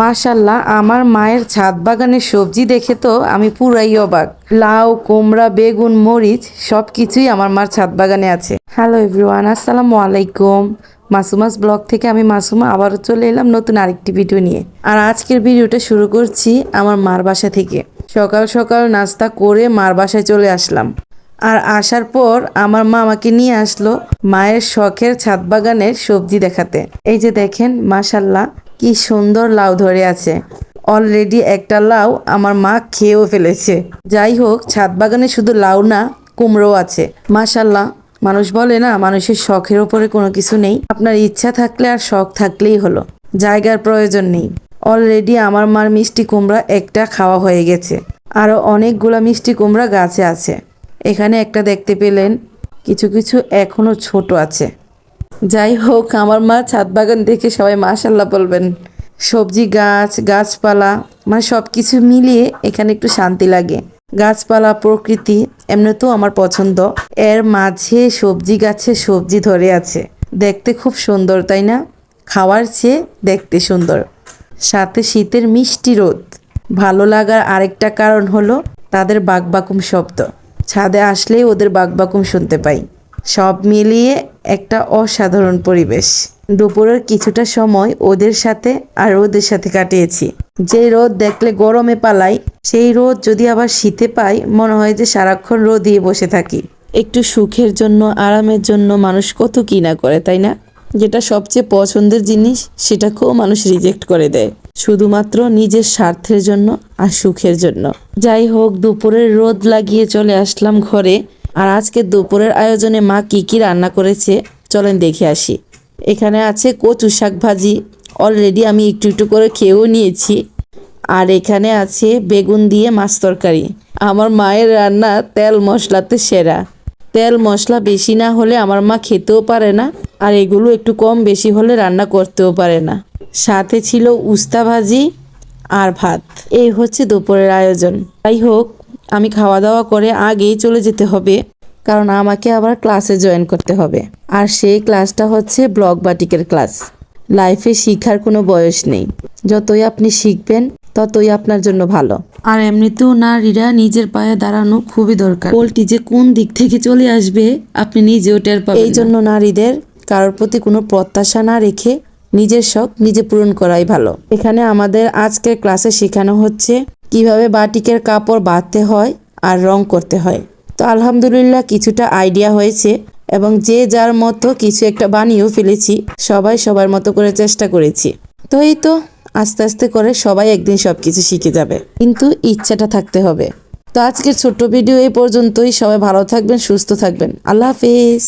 মাশাল্লাহ, আমার মায়ের ছাদ বাগানের সবজি দেখে তো আমি পুরাই অবাক। লাউ, কুমড়া, বেগুন, মরিচ সব কিছুই আমার মার ছাদ বাগানে আছে। হ্যালো এভরিওয়ান, আসসালামু আলাইকুম। মাসুমাস ব্লগ থেকে আমি মাসুমা আবারও চলে এলাম নতুন আরেকটি ভিডিও নিয়ে। আর আজকের ভিডিওটা শুরু করছি আমার মার বাসা থেকে। সকাল সকাল নাস্তা করে মার বাসায় চলে আসলাম। আর আসার পর আমার মা আমাকে নিয়ে আসলো মায়ের শখের ছাদ বাগানের সবজি দেখাতে। এই যে দেখেন, মাশাল্লাহ কি সুন্দর লাউ ধরে আছে। অলরেডি একটা লাউ আমার মা খেয়েও ফেলেছে। যাই হোক, ছাদ বাগানে শুধু লাউ না কুমড়ো আছে। মাশাল্লাহ মানুষ বলে না, মানুষের শখের ওপরে কোনো কিছু নেই। আপনার ইচ্ছা থাকলে আর শখ থাকলেই হলো। জায়গার প্রয়োজন নেই। অলরেডি আমার মার মিষ্টি কুমড়া একটা খাওয়া হয়ে গেছে। আরও অনেকগুলা মিষ্টি কুমড়া গাছে আছে। এখানে একটা দেখতে পেলেন। কিছু কিছু এখনও ছোট আছে। যাই হোক, আমার মা ছাদ বাগান দেখে সবাই মাশাল্লাহ বলবেন। সবজি, গাছ, গাছপালা মানে সব কিছু মিলিয়ে এখানে একটু শান্তি লাগে। গাছপালা, প্রকৃতি, এমনিতেও আমার পছন্দ। এর মাঝে সবজি গাছে সবজি ধরে আছে। দেখতে খুব সুন্দর, তাই না? খাওয়ার চেয়ে দেখতে সুন্দর। সাথে শীতের মিষ্টি রোদ। ভালো লাগার আরেকটা কারণ হলো তাদের বাকবাকুম শব্দ। ছাদে আসলেই ওদের বাকবাকুম শুনতে পাই। সব মিলিয়ে একটা অসাধারণ পরিবেশ। দুপুরের কিছুটা সময় ওদের সাথে আর ওদের সাথে কাটিয়েছি। যে রোদ দেখলে গরমে পালাই, সেই রোদ যদি আবার শীতে পাই, মনে হয় যে সারাক্ষণ রোদ দিয়ে বসে থাকি। একটু সুখের জন্য, আরামের জন্য মানুষ কত কি না করে, তাই না? যেটা সবচেয়ে পছন্দের জিনিস, সেটাকেও মানুষ রিজেক্ট করে দেয়। শুধুমাত্র নিজের স্বার্থের জন্য আর সুখের জন্য। যাই হোক, দুপুরের রোদ লাগিয়ে চলে আসলাম ঘরে। আর আজকে দুপুরের আয়োজনে মা কি কি রান্না করেছে, চলেন দেখে আসি। এখানে আছে কচু শাক ভাজি অলরেডি আমি একটু একটু করে খেয়েও নিয়েছি। আর এখানে আছে বেগুন দিয়ে মাছ তরকারি। আমার মায়ের রান্না তেল মশলাতে সেরা। তেল মশলা বেশি না হলে আমার মা খেতেও পারে না, আর এগুলো একটু কম বেশি হলে রান্না করতেও পারে না। সাথে ছিল উস্তা ভাজি আর ভাত। এই হচ্ছে দুপুরের আয়োজন। যাই হোক আমি খাওয়া দাওয়া করে আগেই চলে যেতে হবে, কারণ আমাকে আবার ক্লাসে জয়েন করতে হবে। আর সেই ক্লাসটা হচ্ছে ব্লক বাটিকের ক্লাস লাইফে শিখার কোনো বয়স নেই। যতই আপনি শিখবেন, ততই আপনার জন্য ভালো। আর এমনিতেও নারীরা নিজের পায়ে দাঁড়ানো খুবই দরকার। পোলটি যে কোন দিক থেকে চলে আসবে, আপনি নিজেও টের পাবেন এই জন্য নারীদের কারোর প্রতি কোনো প্রত্যাশা না রেখে নিজের শখ নিজে পূরণ করাই ভালো। এখানে আমাদের আজকের ক্লাসে শেখানো হচ্ছে কীভাবে বাটিকের কাপড় বাঁধতে হয় আর রং করতে হয়। তো আলহামদুলিল্লাহ কিছুটা আইডিয়া হয়েছে এবং যে যার মতো কিছু একটা বানিয়েও ফেলেছি, সবাই সবার মতো করে চেষ্টা করেছি। তো এই তো, আস্তে আস্তে করে সবাই একদিন সব কিছু শিখে যাবে। কিন্তু ইচ্ছাটা থাকতে হবে। তো আজকের ছোট্ট ভিডিও এই পর্যন্তই। সবাই ভালো থাকবেন, সুস্থ থাকবেন। আল্লাহ হাফিজ।